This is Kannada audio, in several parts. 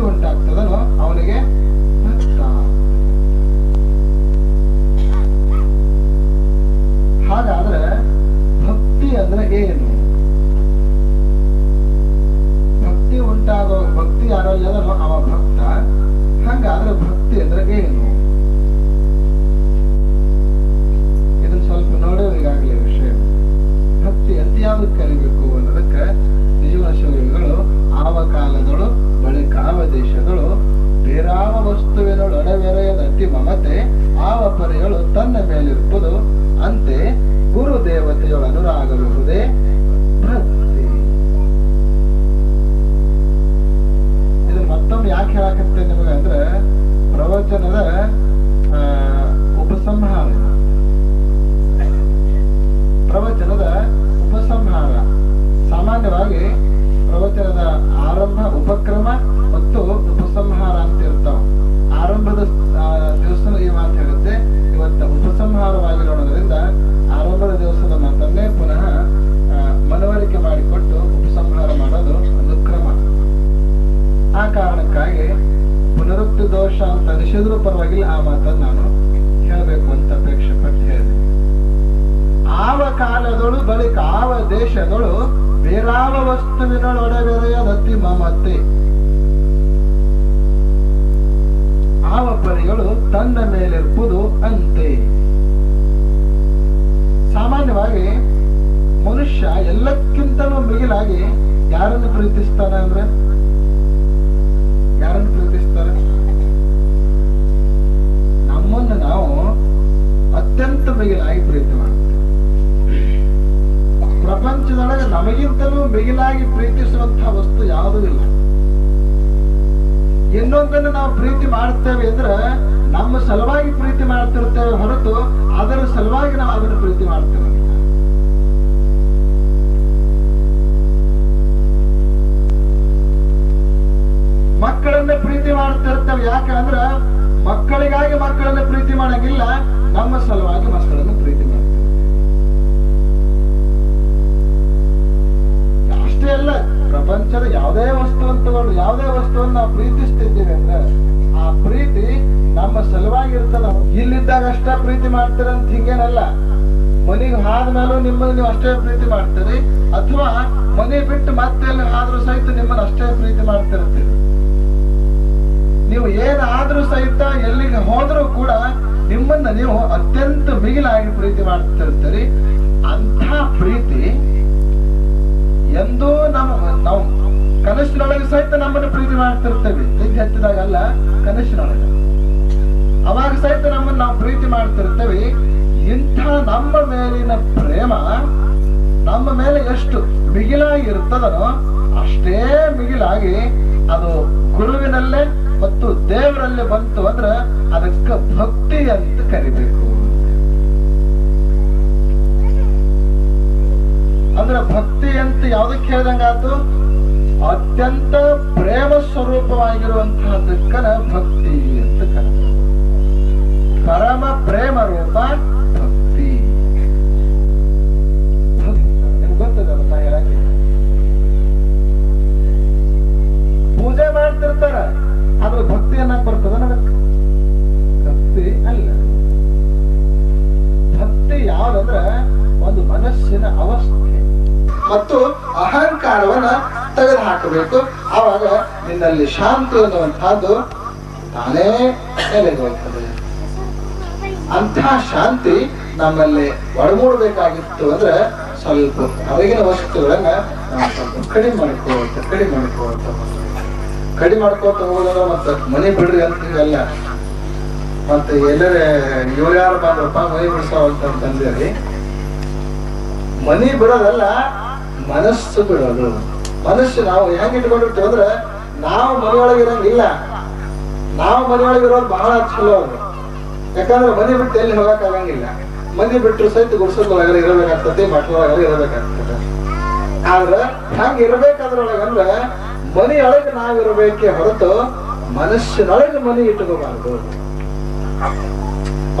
ಭಕ್ತಿ ಅವನಿಗೆ ಪುನರುಕ್ತಿ ದೋಷ ಅಂತ ಅನಿಸಿದ್ರು ಪರವಾಗಿಲ್ಲ, ಆ ಮಾತನ್ನು ನಾನು ಹೇಳಬೇಕು ಅಂತ ಅಪೇಕ್ಷೆ ಪಟ್ಟು ಹೇಳಿದೆ. ಆವ ಕಾಲದೊಳು ಬಳಿಕ ಆವ ದೇಶದೊಳು ಬೇರಾವ ವಸ್ತುವಿನೊಳೊಡವೆರೆಯದತಿ ಮಮತೆ ಆವ ಪರಿಗಳು ತನ್ನ ಮೇಲಿರುವುದು ಅಂತೆ. ಸಾಮಾನ್ಯವಾಗಿ ಮನುಷ್ಯ ಎಲ್ಲಕ್ಕಿಂತಲೂ ಮಿಗಿಲಾಗಿ ಯಾರನ್ನು ಪ್ರೀತಿಸ್ತಾನೆ ಅಂದ್ರೆ? ಮಿಗಿಲಾಗಿ ಪ್ರೀತಿಸುವಂತಹ ವಸ್ತು ಯಾವುದೂ ಇಲ್ಲ. ಇನ್ನೊಂದನ್ನು ನಾವು ಪ್ರೀತಿ ಮಾಡ್ತೇವೆ ಅಂದ್ರೆ ನಮ್ಮ ಸಲುವಾಗಿ ಪ್ರೀತಿ ಮಾಡ್ತಿರ್ತೇವೆ ಹೊರತು ಅದರ ಸಲುವಾಗಿ ನಾವು ಅದನ್ನು ಪ್ರೀತಿ ಮಾಡ್ತೇವೆ ಮಕ್ಕಳನ್ನ ಪ್ರೀತಿ ಮಾಡ್ತಿರ್ತೇವೆ ಯಾಕಂದ್ರ ಮಕ್ಕಳಿಗಾಗಿ ಮಕ್ಕಳನ್ನ ಪ್ರೀತಿ ಮಾಡಂಗಿಲ್ಲ, ನಮ್ಮ ಸಲುವಾಗಿ ಅಷ್ಟೇ ಪ್ರೀತಿ ಮಾಡ್ತೀರ ಅಂತ ಹಿಂಗೇನಲ್ಲ. ಮನೆಗೆ ಹಾದ್ಮೇಲೂ ನಿಮ್ಮನ್ನು ನೀವು ಅಷ್ಟೇ ಪ್ರೀತಿ ಮಾಡ್ತೀರಿ. ಅಥವಾ ಮನೆ ಬಿಟ್ಟು ಮತ್ತೆ ಎಲ್ಲಿ ಆದ್ರೂ ಸಹಿತ ನಿಮ್ಮನ್ನು ಅಷ್ಟೇ ಪ್ರೀತಿ ಮಾಡ್ತಿರ್ತೀರಿ. ನೀವು ಏನಾದ್ರೂ ಸಹಿತ ಎಲ್ಲಿಗೆ ಹೋದ್ರೂ ಕೂಡ ನಿಮ್ಮನ್ನ ನೀವು ಅತ್ಯಂತ ಮಿಗಿಲಾಗಿ ಪ್ರೀತಿ ಮಾಡ್ತಿರ್ತೀರಿ. ಅಂಥ ಪ್ರೀತಿ ಎಂದೂ ನಮ್ಮ ನಾವು ಕನಸಿನೊಳಗೆ ಸಹಿತ ನಮ್ಮನ್ನು ಪ್ರೀತಿ ಮಾಡ್ತಿರ್ತೇವೆ. ಅಲ್ಲ ಕನಸಿನೊಳಗೆ. ಅವಾಗ ಸಹಿತ ನಮ್ಮನ್ನು ನಾವು ಪ್ರೀತಿ ಮಾಡ್ತಿರ್ತೇವೆ. ಇಂಥ ನಮ್ಮ ಮೇಲಿನ ಪ್ರೇಮ ನಮ್ಮ ಮೇಲೆ ಎಷ್ಟು ಮಿಗಿಲಾಗಿ ಇರ್ತದನೋ ಅಷ್ಟೇ ಮಿಗಿಲಾಗಿ ಅದು ಗುರುವಿನಲ್ಲೇ ಮತ್ತು ದೇವರಲ್ಲೇ ಬಂತು ಅಂದ್ರೆ ಅದಕ್ಕೆ ಭಕ್ತಿ ಅಂತ ಕರಿಬೇಕು. ಅಂದ್ರೆ ಭಕ್ತಿ ಅಂತ ಯಾವ್ದಕ್ಕೆ ಹೇಳ್ದಂಗಾತು ಅತ್ಯಂತ ಪ್ರೇಮ ಸ್ವರೂಪವಾಗಿರುವಂತಹದಕ್ಕನ ಭಕ್ತಿ. ಪರಮ ಪ್ರೇಮ ರೂಪ ಭಕ್ತಿ. ಗೊತ್ತದಲ್ಲ ನಾ ಹೇಳಕ್ಕೆ? ಪೂಜೆ ಮಾಡ್ತಿರ್ತಾರ, ಆದ್ರೆ ಭಕ್ತಿ ಅನ್ನಕ್ ಬರ್ತದ ನನಗೆ ಭಕ್ತಿ ಅಲ್ಲ. ಭಕ್ತಿ ಯಾವ್ದಂದ್ರ ಒಂದು ಮನಸ್ಸಿನ ಅವಸ್ಥೆ. ಮತ್ತು ಅಹಂಕಾರವನ್ನ ತೆಗೆದು ಹಾಕಬೇಕು ಆವಾಗ ನಿನ್ನಲ್ಲಿ ಶಾಂತಿ ಅನ್ನುವಂತಹದ್ದು ತಾನೇ ನೆಲೆಗೊಳ್ತದೆ ಅಂಥ ಶಾಂತಿ ನಮ್ಮಲ್ಲಿ ಒಡಮೂಡಬೇಕಾಗಿತ್ತು ಅಂದ್ರೆ ಸ್ವಲ್ಪ ಹೊರಗಿನ ವಸ್ತುಗಳನ್ನ ನಾವು ಸ್ವಲ್ಪ ಕಡಿಮೆ ಮಾಡ್ಕೋತ ಕಡಿಮೆ ಮಾಡ್ಕೋತ ಕಡಿಮೆ ಮಾಡ್ಕೋತ ಹೋಗೋದ್ರ ಮತ್ತೆ ಮನೆ ಬಿಡ್ರಿ ಅಂತೀವಲ್ಲ ಮತ್ತೆ ಎಲ್ಲರೇ ಇವ್ರು ಯಾರು ಬಂದ್ರಪ್ಪ ಮನೆ ಬಿಡ್ಸಾವಂತ ತಂದಿರಿ ಮನಿ ಬಿಡೋದಲ್ಲ, ಮನಸ್ಸು ಬಿಡೋದು. ಮನಸ್ಸು ನಾವು ಹೆಂಗ್ ಇಟ್ಕೊಂಡಿರ್ತೀವಿ ಅಂದ್ರೆ, ನಾವು ಮನೆಯೊಳಗಿರಂಗಿಲ್ಲ. ನಾವು ಮನೆಯೊಳಗಿರೋದು ಬಹಳ ಚಲೋ ಅದು. ಯಾಕಂದ್ರೆ ಮನೆ ಬಿಟ್ಟು ಎಲ್ಲಿ ಹೋಗಕ್ ಆಗಂಗಿಲ್ಲ ಮನೆ ಬಿಟ್ಟರು ಸಹಿತ ಗುಡ್ಸೋದ್ರೊಳಗಡೆ ಇರಬೇಕಾಗ್ತದೆ, ಮಠದೊಳಗಡೆ ಇರಬೇಕಾಗ್ತದೆ. ಆದ್ರೆ ಹಂಗ ಇರಬೇಕಾದ್ರೊಳಗಂದ್ರೆ ಮನೆಯೊಳಗೆ ನಾವಿರ್ಬೇಕೆ ಹೊರತು ಮನಸ್ಸಿನೊಳಗೆ ಮನೆ ಇಟ್ಟುಕೋಬಾರ್ದು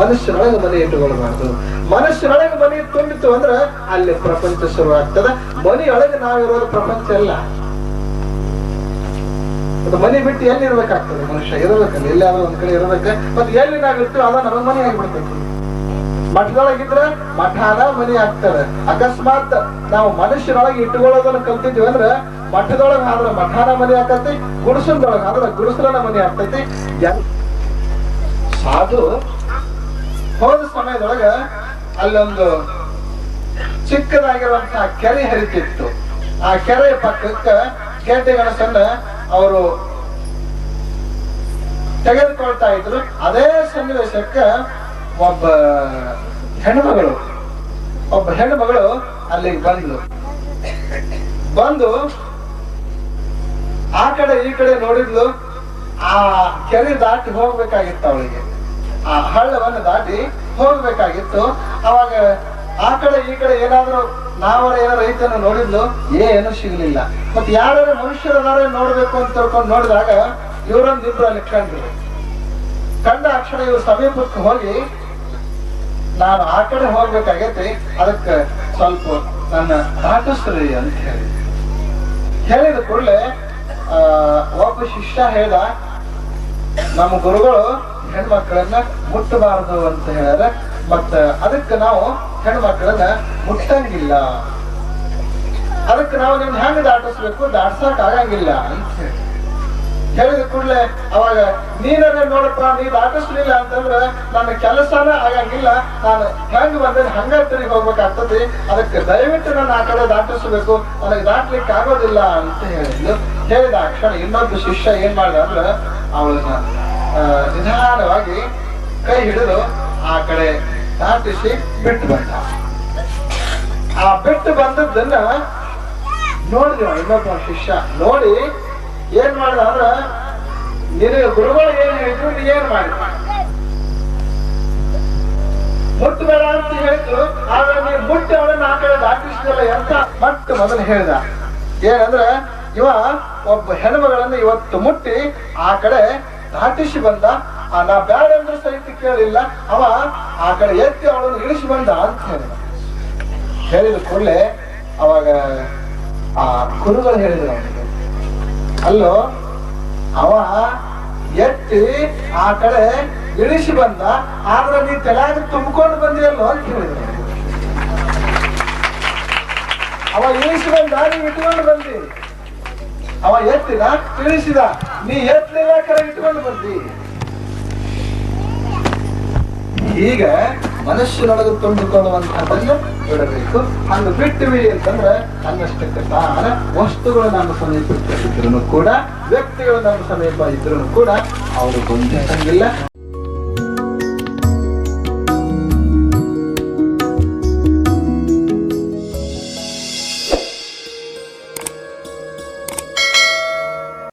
ಮನಸ್ಸಿನೊಳಗೆ ಮನೆ ಇಟ್ಟುಕೊಳ್ಬಾರ್ದು ಮನಸ್ಸಿನೊಳಗೆ ಮನೆ ತುಂಬಿತು ಅಂದ್ರೆ ಅಲ್ಲಿ ಪ್ರಪಂಚ ಶುರು ಶುರುವಾಗ್ತದ. ಮನೆಯೊಳಗೆ ನಾವಿರೋದು ಪ್ರಪಂಚ ಅಲ್ಲ. ಅದು ಮನೆ ಬಿಟ್ಟು ಎಲ್ಲಿ ಇರ್ಬೇಕಾಗ್ತದೆ? ಮನುಷ್ಯ ಇರಬೇಕಲ್ಲ ಎಲ್ಲಾದ್ರೂ ಒಂದ್ ಕಡೆ ಇರಬೇಕು. ಮತ್ತೆ ಎಲ್ಲಿ ನಾವ್ ಇರ್ತೀವಿ ಅದ ನಮ್ಮ ಮನೆ ಆಗ್ಬಿಡ್ತೈತಿ ಮಠದೊಳಗಿದ್ರೆ ಮಠಾನ ಮನೆ ಆಗ್ತದೆ. ಅಕಸ್ಮಾತ್ ನಾವು ಮನುಷ್ಯರೊಳಗೆ ಇಟ್ಟುಕೊಳ್ಳೋದನ್ನ ಕಲ್ತಿದ್ವಿ ಅಂದ್ರೆ ಮಠದೊಳಗ ಆದ್ರೆ ಮಠಾನ ಮನೆ ಆಗ್ತೈತಿ ಗುಡಿಸಲದೊಳಗ ಆದ್ರೆ ಗುಡಿಸಲನ ಮನೆ ಆಗ್ತೈತಿ. ಸಾಧು ಹೋದ ಸಮಯದೊಳಗ ಅಲ್ಲೊಂದು ಚಿಕ್ಕದಾಗಿರುವಂತಹ ಕೆರೆ ಹರಿತಿತ್ತು. ಆ ಕೆರೆ ಪಕ್ಕಕ್ಕೆ ಗೆಡ್ಡೆ ಗೆಣಸನ್ನ ಅವರು ತೆಗೆದುಕೊಳ್ತಾ ಇದ್ರು. ಅದೇ ಸನ್ನಿವೇಶಕ್ಕೆ ಒಬ್ಬ ಹೆಣ್ಮಗಳು ಒಬ್ಬ ಹೆಣ್ಮಗಳು ಅಲ್ಲಿಗೆ ಬಂದ್ಲು. ಬಂದು ಆ ಕಡೆ ಈ ಕಡೆ ನೋಡಿದ್ಲು. ಆ ಕೆರೆ ದಾಟಿ ಹೋಗ್ಬೇಕಾಗಿತ್ತು ಅವಳಿಗೆ. ಆ ಹಳ್ಳವನ್ನು ದಾಟಿ ಹೋಗ್ಬೇಕಾಗಿತ್ತು. ಅವಾಗ ಆ ಕಡೆ ಈ ಕಡೆ ಏನಾದ್ರೂ ನಾವರ ಏನೋ ರೈತನ ನೋಡಿದ್ಲು, ಏನು ಸಿಗಲಿಲ್ಲ. ಮತ್ತೆ ಯಾರು ಮನುಷ್ಯರದಾರ ನೋಡ್ಬೇಕು ಅಂತ ತಿಳ್ಕೊಂಡು ನೋಡಿದಾಗ ಇವರೊಂದು ಇಬ್ರು ಅಲ್ಲಿ ಕಂಡ್ರು. ಕಂಡ ಅಕ್ಷರ ಇವ್ರ ಸಮೀಪಕ್ಕೆ ಹೋಗಿ, ನಾನು ಆ ಕಡೆ ಹೋಗ್ಬೇಕಾಗೈತಿ, ಅದಕ್ಕೆ ಸ್ವಲ್ಪ ನನ್ನ ದಾಟಿಸ್ರಿ ಅಂತ ಹೇಳಿ ಹೇಳಿದ ಕೂಡಲೇ ಒಬ್ಬ ಶಿಷ್ಯ ಹೇಳ ನಮ್ಮ ಗುರುಗಳು ಹೆಣ್ಮಕ್ಳನ್ನ ಮುಟ್ಟಬಾರದು ಅಂತ ಹೇಳ್ಯಾರ ಮತ್ತ ಅದಕ್ಕೆ ನಾವು ಹೆಣ್ಮಕ್ಳನ್ನ ಮುಟ್ಟಂಗಿಲ್ಲ ಅದಕ್ಕೆ ನಾವು ನಿಮ್ಗೆ ಹೆಂಗ್ ದಾಟಿಸ್ಬೇಕು, ದಾಟ್ಸಕ್ ಆಗಂಗಿಲ್ಲ ಅಂತ ಹೇಳಿ. ಹೇಳಿದ ಕೂಡಲೇ ಅವಾಗ ನೀನೇ ನೋಡಪ್ಪ, ನೀ ದಾಟಿಸ್ಲಿಲ್ಲ ಅಂತಂದ್ರ ನನ್ನ ಕೆಲಸನ ಆಗಂಗಿಲ್ಲ. ನಾನು ಹೆಂಗ್ ಬಂದ್ರೆ ಹಂಗ ತಿರುಗಿ ಹೋಗ್ಬೇಕಾಗ್ತದೆ. ಅದಕ್ಕೆ ದಯವಿಟ್ಟು ನನ್ನ ಆ ಕಡೆ ದಾಟಿಸ್ಬೇಕು. ನನಗೆ ದಾಟ್ಲಿಕ್ಕೆ ಆಗೋದಿಲ್ಲ ಅಂತ ಹೇಳಿದ್ಲು. ಹೇಳಿದ ಆ ಕ್ಷಣ ಇನ್ನೊಬ್ಬ ಶಿಷ್ಯ ಏನ್ ಮಾಡ್ದ ಅಂದ್ರ, ಅವಳನ್ನ ನಿಧಾನವಾಗಿ ಕೈ ಹಿಡಿದು ಆ ಕಡೆ ದಾಟಿಸಿ ಬಿಟ್ಟು ಬಂದ. ಆ ಬಿಟ್ಟು ಬಂದದ್ದನ್ನ ನೋಡಿದ ಇನ್ನೊಬ್ಬ ಶಿಷ್ಯ. ನೋಡಿ ಏನ್ ಮಾಡ್ದ ಅಂದ್ರ, ನಿನಗೆ ಗುರುಗಳು ಏನ್ ಹೇಳಿದ್ರು ನೀ ಏನ್ ಮಾಡಿ ಮುಟ್ಟಬೇಡ ಅಂತ ಹೇಳಿದ್ರು, ಆದ್ರೆ ನೀನ್ ಮುಟ್ಟಿ ಅವಳನ್ನ ಆ ಕಡೆ ದಾಟಿಸಿದಲ್ಲ ಎಂತ? ಮತ್ತೆ ಮೊದಲು ಹೇಳ್ದ. ಏನಂದ್ರ, ಇವ ಒಬ್ಬ ಹೆಣ್ಮಗಳನ್ನ ಇವತ್ತು ಮುಟ್ಟಿ ಆ ಕಡೆ ದಾಟಿಸಿ ಬಂದ. ನಾ ಬ್ಯಾಡ ಅಂದ್ರೆ ಸಹಿತ ಕೇಳಿಲ್ಲ. ಅವ ಆ ಕಡೆ ಎತ್ತಿ ಅವಳನ್ನು ಇಳಿಸಿ ಬಂದ ಅಂತ ಹೇಳಿದ. ಹೇಳಿದ ಕೂಡಲೇ ಅವಾಗ, ಆ, ಕುರುಗಳು ಹೇಳಿದ್ರು ಅವನಿಗೆ. ಅಲ್ಲೋ, ಅವ ಎತ್ತಿ ಆ ಕಡೆ ಇಳಿಸಿ ಬಂದ. ಆದ್ರೆ ನೀ ತಲೆಯಾಗ ತುಂಬಿಕೊಂಡು ಬಂದಿಯಲ್ಲೋ ಅಂತ ಹೇಳಿದ್ರು ಅವ ಇಳಿಸಿ ಬಂದ ನೀವು ಇಟ್ಕೊಂಡು ಬಂದಿ. ಅವ ಎತ್ತಿದ ಇಳಿಸಿದ ನೀ ಎತ್ತಲಿಲ್ಲ ಕರೆ ಇಟ್ಕೊಂಡು ಬಂದಿ. ಈಗ ಮನುಷ್ಯನೊಳಗೆ ತುಂಬಿಕೊಳ್ಳುವಂತಹದ್ದನ್ನು ಬಿಡಬೇಕು. ಹಂಗ ಬಿಟ್ಟಿವಿ ಅಂತಂದ್ರೆ ಅನ್ನಷ್ಟಕ್ಕೆ ತಾನ ವಸ್ತುಗಳು ನಮ್ಮ ಸಮೀಪ ಇದ್ರು ಕೂಡ, ವ್ಯಕ್ತಿಗಳು ನಮ್ಮ ಸಮೀಪ ಇದ್ರು ಕೂಡ ಅವರು ಗೊಂದಿಸಂಗಿಲ್ಲ